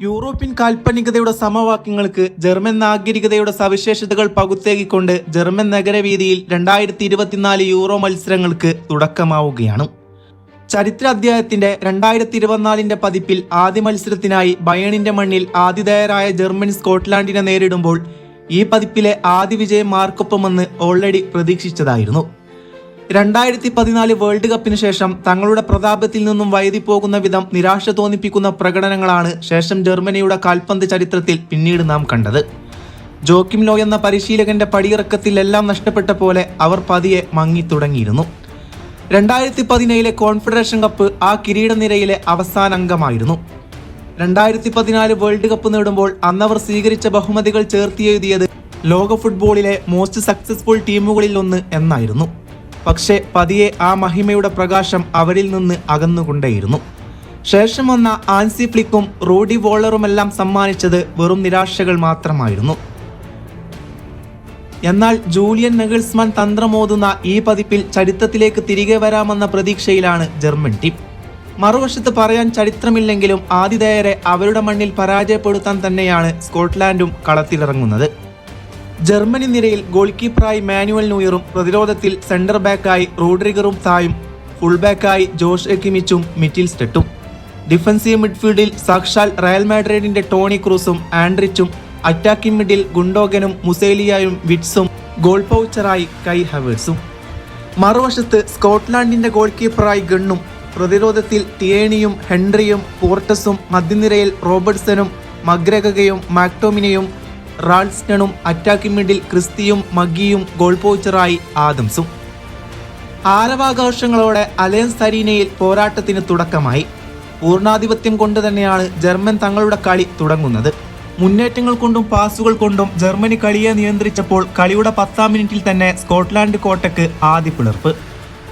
European കാൽപ്പനികതയുടെ സമവാക്യങ്ങൾക്ക് German നാഗരികതയുടെ സവിശേഷതകൾ പകുത്തേകിക്കൊണ്ട് German നഗരവീതിയിൽ രണ്ടായിരത്തി ഇരുപത്തിനാല് യൂറോ മത്സരങ്ങൾക്ക് തുടക്കമാവുകയാണ്. ചരിത്ര അധ്യായത്തിന്റെ രണ്ടായിരത്തി ഇരുപത്തിനാലിന്റെ പതിപ്പിൽ ആദ്യ മത്സരത്തിനായി ബയണിന്റെ മണ്ണിൽ ആതിഥേയരായ ജർമ്മനി സ്കോട്ട്ലാൻഡിനെ നേരിടുമ്പോൾ ഈ പതിപ്പിലെ ആദ്യ വിജയം മാർക്കൊപ്പമെന്ന് ഓൾറെഡി പ്രതീക്ഷിച്ചതായിരുന്നു. രണ്ടായിരത്തി പതിനാല് വേൾഡ് കപ്പിന് ശേഷം തങ്ങളുടെ പ്രതാപത്തിൽ നിന്നും വൈതിപ്പോകുന്ന വിധം നിരാശ തോന്നിപ്പിക്കുന്ന പ്രകടനങ്ങളാണ് ശേഷം ജർമ്മനിയുടെ കാൽപന്ത് ചരിത്രത്തിൽ പിന്നീട് നാം കണ്ടത്. ജോക്കിം ലോ എന്ന പരിശീലകന്റെ പടിയിറക്കത്തിൽ എല്ലാം നഷ്ടപ്പെട്ട പോലെ അവർ പതിയെ മങ്ങി തുടങ്ങിയിരുന്നു രണ്ടായിരത്തി പതിനേഴിലെ കോൺഫെഡറേഷൻ കപ്പ് ആ കിരീടനിരയിലെ അവസാന അംഗമായിരുന്നു. രണ്ടായിരത്തി പതിനാല് വേൾഡ് കപ്പ് നേടുമ്പോൾ അന്നവർ സ്വീകരിച്ച ബഹുമതികൾ ചേർത്തിയെഴുതിയത് ലോക ഫുട്ബോളിലെ മോസ്റ്റ് സക്സസ്ഫുൾ ടീമുകളിൽ ഒന്ന് എന്നായിരുന്നു. പക്ഷേ പതിയെ ആ മഹിമയുടെ പ്രകാശം അവരിൽ നിന്ന് അകന്നുകൊണ്ടേയിരുന്നു. ശേഷം വന്ന ആൻസി ഫ്ലിക്കും റോഡി വോളറുമെല്ലാം സമ്മാനിച്ചത് വെറും നിരാശകൾ മാത്രമായിരുന്നു. എന്നാൽ ജൂലിയൻ നെഗിൾസ്മാൻ തന്ത്രമോതുന്ന ഈ പതിപ്പിൽ ചരിത്രത്തിലേക്ക് തിരികെ വരാമെന്ന പ്രതീക്ഷയിലാണ് ജർമ്മൻ ടീം. മറുവശത്ത് പറയാൻ ചരിത്രമില്ലെങ്കിലും ആതിഥേയരെ അവരുടെ മണ്ണിൽ പരാജയപ്പെടുത്താൻ തന്നെയാണ് സ്കോട്ട്ലാൻഡും കളത്തിലിറങ്ങുന്നത്. ജർമ്മനി നിരയിൽ ഗോൾ കീപ്പറായി മാനുവൽ നൂയറും പ്രതിരോധത്തിൽ സെന്റർ ബാക്കായി റോഡ്രിഗറും തായും ഫുൾ ബാക്കായി ജോഷ് എക്കിമിച്ചും മിറ്റിൽ സ്റ്റെട്ടും. ഡിഫൻസീവ് മിഡ്ഫീൽഡിൽ സാക്ഷാൽ റയൽ മാഡ്രിഡിന്റെ ടോണി ക്രൂസും ആൻഡ്രിച്ചും അറ്റാക്കിംഗ് മിഡിൽ ഗുണ്ടോഗനും മുസേലിയായും വിറ്റ്സും ഗോൾ പൗച്ചറായി കൈ ഹവേഴ്സും. മറുവശത്ത് സ്കോട്ട്ലാൻഡിന്റെ ഗോൾ കീപ്പറായി ഗണ്ണും പ്രതിരോധത്തിൽ തിയേണിയും ഹെൻറിയും പോർട്ടസും മധ്യനിരയിൽ റോബർട്ട്സനും മഗ്രഗയും മാക്ടോമിനെയും റാൾസ്റ്റണും അറ്റാക്കിംഗ് മിഡിൽ ക്രിസ്തിയും മഗിയും ഗോൾ പോച്ചറായി ആദംസും. ആരവാഘോഷങ്ങളോടെ അലയൻസ് അരീനയിൽ പോരാട്ടത്തിന് തുടക്കമായി. പൂർണാധിപത്യം കൊണ്ട് തന്നെയാണ് ജർമ്മൻ തങ്ങളുടെ കളി തുടങ്ങുന്നത്. മുന്നേറ്റങ്ങൾ കൊണ്ടും പാസുകൾ കൊണ്ടും ജർമ്മനി കളിയെ നിയന്ത്രിച്ചപ്പോൾ കളിയുടെ പത്താം മിനിറ്റിൽ തന്നെ സ്കോട്ട്ലാൻഡ് കോട്ടയ്ക്ക് ആദ്യ പിളർപ്പ്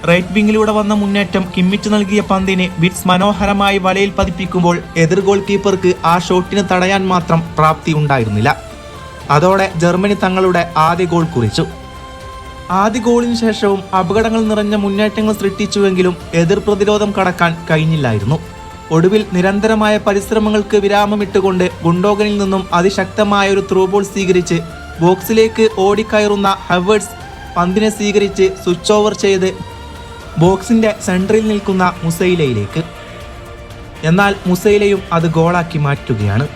റൈറ്റ് വിങ്ങിലൂടെ വന്ന മുന്നേറ്റം കിമ്മിച്ച് നൽകിയ പന്തിനെ വിറ്റ്സ് മനോഹരമായി വലയിൽ പതിപ്പിക്കുമ്പോൾ എതിർ ഗോൾ കീപ്പർക്ക് ആ ഷോട്ടിന് തടയാൻ മാത്രം പ്രാപ്തി ഉണ്ടായിരുന്നില്ല. അതോടെ ജർമ്മനി തങ്ങളുടെ ആദ്യ ഗോൾ കുറിച്ചു. ആദ്യ ഗോളിന് ശേഷവും അപകടങ്ങൾ നിറഞ്ഞ മുന്നേറ്റങ്ങൾ സൃഷ്ടിച്ചുവെങ്കിലും എതിർ പ്രതിരോധം കടക്കാൻ കഴിഞ്ഞില്ലായിരുന്നു. ഒടുവിൽ നിരന്തരമായ പരിശ്രമങ്ങൾക്ക് വിരാമമിട്ടുകൊണ്ട് ഗുണ്ടോഗനിൽ നിന്നും അതിശക്തമായ ഒരു ത്രൂബോൾ സ്വീകരിച്ച് ബോക്സിലേക്ക് ഓടിക്കയറുന്ന ഹവേർഡ്സ് പന്തിനെ സ്വീകരിച്ച് സ്വിച്ച് ഓവർ ചെയ്ത് ബോക്സിന്റെ സെൻട്രിൽ നിൽക്കുന്ന മുസൈലയിലേക്ക്. എന്നാൽ മുസൈലയും അത് ഗോളാക്കി മാറ്റുകയാണ്.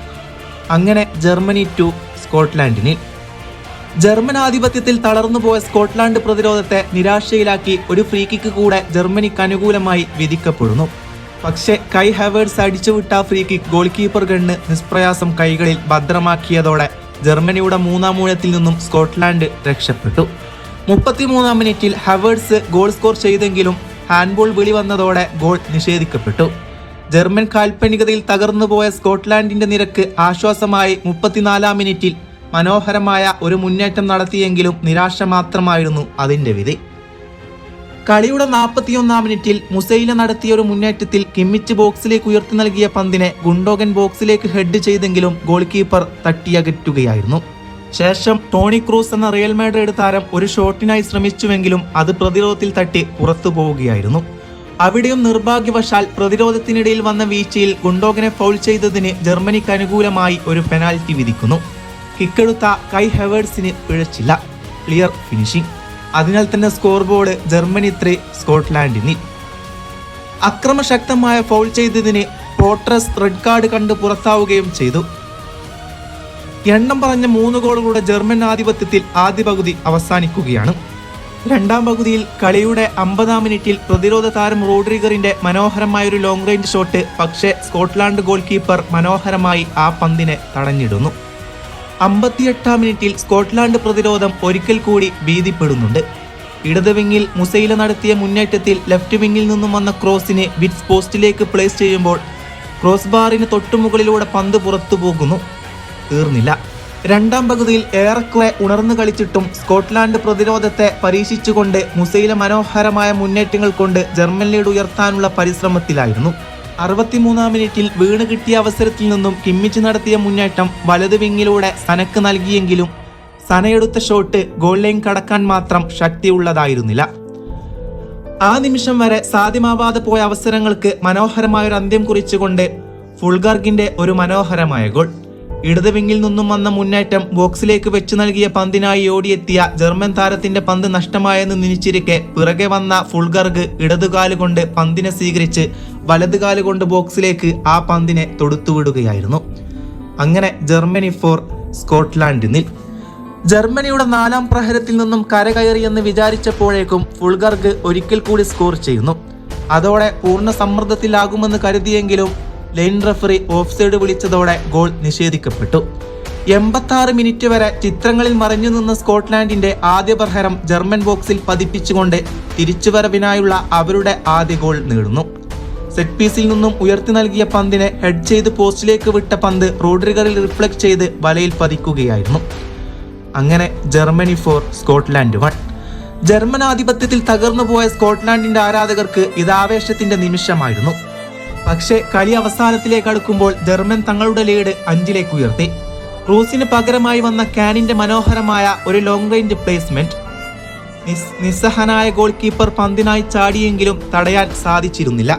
അങ്ങനെ ജർമ്മനി ടു സ്കോട്ട്ലാൻഡിന്. ജർമ്മൻ ആധിപത്യത്തിൽ തളർന്നുപോയ സ്കോട്ട്ലാൻഡ് പ്രതിരോധത്തെ നിരാശയിലാക്കി ഒരു ഫ്രീ കിക്ക് കൂടെ ജർമ്മനിക്ക് അനുകൂലമായി വിധിക്കപ്പെടുന്നു. പക്ഷേ Kai Havertz അടിച്ചുവിട്ട free kick goal keeper Gunn നിഷ്പ്രയാസം കൈകളിൽ ഭദ്രമാക്കിയതോടെ ജർമ്മനിയുടെ മൂന്നാം മൂലത്തിൽ നിന്നും സ്കോട്ട്ലാൻഡ് രക്ഷപ്പെട്ടു. മുപ്പത്തിമൂന്നാം മിനിറ്റിൽ ഹവേഴ്സ് ഗോൾ സ്കോർ ചെയ്തെങ്കിലും ഹാൻഡ്ബോൾ വിളി വന്നതോടെ ഗോൾ നിഷേധിക്കപ്പെട്ടു. ജർമ്മൻ കാൽപ്പനികതയിൽ തകർന്നുപോയ സ്കോട്ട്ലാൻഡിന്റെ നിരക്ക് ആശ്വാസമായി മുപ്പത്തിനാലാം മിനിറ്റിൽ മനോഹരമായ ഒരു മുന്നേറ്റം നടത്തിയെങ്കിലും നിരാശ മാത്രമായിരുന്നു അതിന്റെ വിധി. കളിയുടെ നാൽപ്പത്തിയൊന്നാം മിനിറ്റിൽ മുസൈല നടത്തിയ ഒരു മുന്നേറ്റത്തിൽ കിമ്മിച്ച് ബോക്സിലേക്ക് ഉയർത്തി നൽകിയ പന്തിനെ ഗുണ്ടോഗൻ ബോക്സിലേക്ക് ഹെഡ് ചെയ്തെങ്കിലും ഗോൾ കീപ്പർ തട്ടിയകറ്റുകയായിരുന്നു. ശേഷം ടോണി ക്രൂസ് എന്ന റിയൽ മാഡ്രിഡ് താരം ഒരു ഷോട്ടിനായി ശ്രമിച്ചുവെങ്കിലും അത് പ്രതിരോധത്തിൽ തട്ടി പുറത്തു പോവുകയായിരുന്നു അവിടെയും നിർഭാഗ്യവശാൽ പ്രതിരോധത്തിനിടയിൽ വന്ന വീഴ്ചയിൽ ഗുണ്ടോഗനെ ഫൗൾ ചെയ്തതിന് ജർമ്മനിക്ക് അനുകൂലമായി ഒരു പെനാൽറ്റി വിധിക്കുന്നു. കിക്കെടുത്ത കൈ ഹെവേഴ്സിന് പിഴച്ചില്ല. ക്ലിയർ ഫിനിഷിംഗ് അതിനാൽ തന്നെ സ്കോർ ബോർഡ് ജർമ്മനി ത്രീ സ്കോട്ട്ലാൻഡിന് അക്രമശക്തമായ ഫൗൾ ചെയ്തതിന് പോട്രസ് റെഡ് കാർഡ് കണ്ട് പുറത്താവുകയും ചെയ്തു. എണ്ണം പറഞ്ഞ മൂന്ന് ഗോളുകളുടെ ജർമ്മൻ ആധിപത്യത്തിൽ ആദ്യ പകുതി അവസാനിക്കുകയാണ്. രണ്ടാം പകുതിയിൽ കളിയുടെ അമ്പതാം മിനിറ്റിൽ പ്രതിരോധ താരം റോഡ്രിഗറിന്റെ മനോഹരമായ ഒരു ലോങ് റേഞ്ച് ഷോട്ട് പക്ഷേ സ്കോട്ട്ലാൻഡ് ഗോൾ കീപ്പർ മനോഹരമായി ആ പന്തിനെ തടഞ്ഞിടുന്നു. അമ്പത്തിയെട്ടാം മിനിറ്റിൽ സ്കോട്ട്ലാൻഡ് പ്രതിരോധം ഒരിക്കൽ കൂടി ഭീതിപ്പെടുന്നുണ്ട്. ഇടത് വിങ്ങിൽ മുസൈല നടത്തിയ മുന്നേറ്റത്തിൽ ലെഫ്റ്റ് വിങ്ങിൽ നിന്നും വന്ന ക്രോസിനെ വിറ്റ്സ് പോസ്റ്റിലേക്ക് പ്ലേസ് ചെയ്യുമ്പോൾ ക്രോസ് ബാറിന് തൊട്ടുമുകളിലൂടെ പന്ത് പുറത്തു പോകുന്നു. തീർന്നില്ല. രണ്ടാം പകുതിയിൽ ഏറെക്കുറെ ഉണർന്നു കളിച്ചിട്ടും സ്കോട്ട്ലാൻഡ് പ്രതിരോധത്തെ പരീക്ഷിച്ചുകൊണ്ട് മുസൈല മനോഹരമായ മുന്നേറ്റങ്ങൾ കൊണ്ട് ജർമ്മൻ ലീഡ് ഉയർത്താനുള്ള പരിശ്രമത്തിലായിരുന്നു. അറുപത്തിമൂന്നാം മിനിറ്റിൽ വീണ് കിട്ടിയ അവസരത്തിൽ നിന്നും കിമ്മിച്ച് നടത്തിയ മുന്നേറ്റം വലത് വിങ്ങിലൂടെ സനക്ക് നൽകിയെങ്കിലും സനയെടുത്ത ഷോട്ട് ഗോൾ ലൈൻ കടക്കാൻ മാത്രം ശക്തിയുള്ളതായിരുന്നില്ല. ആ നിമിഷം വരെ സാധ്യമാവാതെ പോയ അവസരങ്ങൾക്ക് മനോഹരമായ ഒരു അന്ത്യം കുറിച്ചുകൊണ്ട് ഫുൾഗാർഗിന്റെ ഒരു മനോഹരമായ ഗോൾ. ഇടത് വിങ്ങിൽ നിന്നും വന്ന മുന്നേറ്റം ബോക്സിലേക്ക് വെച്ചു നൽകിയ പന്തിനായി ഓടിയെത്തിയ ജർമ്മൻ താരത്തിന്റെ പന്ത് നഷ്ടമായെന്ന് നിനിച്ചിരിക്കെ പിറകെ വന്ന ഫുൾഗർഗ് ഇടതുകാൽ കൊണ്ട് പന്തിനെ സ്വീകരിച്ച് വലതുകാൽ കൊണ്ട് ബോക്സിലേക്ക് ആ പന്തിനെ തൊടുത്തുവിടുകയായിരുന്നു. അങ്ങനെ ജർമ്മനി ഫോർ സ്കോട്ട്ലാൻഡ് നിൽ. ജർമ്മനിയുടെ നാലാം പ്രഹരത്തിൽ നിന്നും കരകയറിയെന്ന് വിചാരിച്ചപ്പോഴേക്കും ഫുൾഗർഗ് ഒരിക്കൽ കൂടി സ്കോർ ചെയ്യുന്നു. അതോടെ പൂർണ സമ്മർദ്ദത്തിലാകുമെന്ന് കരുതിയെങ്കിലും ലൈൻ റഫറി ഓഫ് സൈഡ് വിളിച്ചതോടെ ഗോൾ നിഷേധിക്കപ്പെട്ടു. എൺപത്തി മിനിറ്റ് വരെ ചിത്രങ്ങളിൽ മറഞ്ഞു നിന്ന സ്കോട്ട്ലാൻഡിന്റെ ആദ്യ പ്രഹരം ജർമ്മൻ ബോക്സിൽ പതിപ്പിച്ചുകൊണ്ട് തിരിച്ചുവരവിനായുള്ള അവരുടെ ആദ്യ ഗോൾ നേടുന്നു. സെറ്റ് പീസിൽ നിന്നും ഉയർത്തി നൽകിയ പന്തിനെ ഹെഡ് ചെയ്ത് പോസ്റ്റിലേക്ക് വിട്ട പന്ത് റോഡ്രിഗറിൽ റിഫ്ലക്ട് ചെയ്ത് വലയിൽ പതിക്കുകയായിരുന്നു. അങ്ങനെ Germany four Scotland one German ആധിപത്യത്തിൽ തകർന്നുപോയ സ്കോട്ട്ലാൻഡിന്റെ ആരാധകർക്ക് ഇത് ആവേശത്തിന്റെ നിമിഷമായിരുന്നു. പക്ഷേ കളി അവസാനത്തിലേക്ക് അടുക്കുമ്പോൾ ജർമ്മൻ തങ്ങളുടെ ലീഡ് അഞ്ചിലേക്ക് ഉയർത്തി. ക്രൂസിന് പകരമായി വന്ന കാനിന്റെ മനോഹരമായ ഒരു ലോങ് റേഞ്ച് പ്ലേസ്മെന്റ് നിസ് നിസ്സഹനായ ഗോൾ കീപ്പർ പന്തിനായി ചാടിയെങ്കിലും തടയാൻ സാധിച്ചിരുന്നില്ല.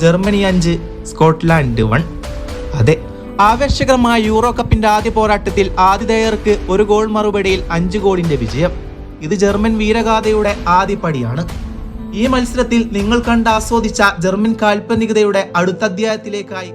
ജർമ്മനി അഞ്ച് സ്കോട്ട്ലാൻഡ് വൺ അതെ ആവേശകരമായ യൂറോ കപ്പിന്റെ ആദ്യ പോരാട്ടത്തിൽ ആതിഥേയർക്ക് ഒരു ഗോൾ മറുപടിയിൽ അഞ്ച് ഗോളിന്റെ വിജയം. ഇത് ജർമ്മൻ വീരഗാഥയുടെ ആദ്യ പടിയാണ്. ഈ മത്സരത്തിൽ നിങ്ങൾ കണ്ട് ആസ്വദിച്ച ജർമ്മൻ കാൽപ്പനികതയുടെ അടുത്ത അധ്യായത്തിലേക്കായി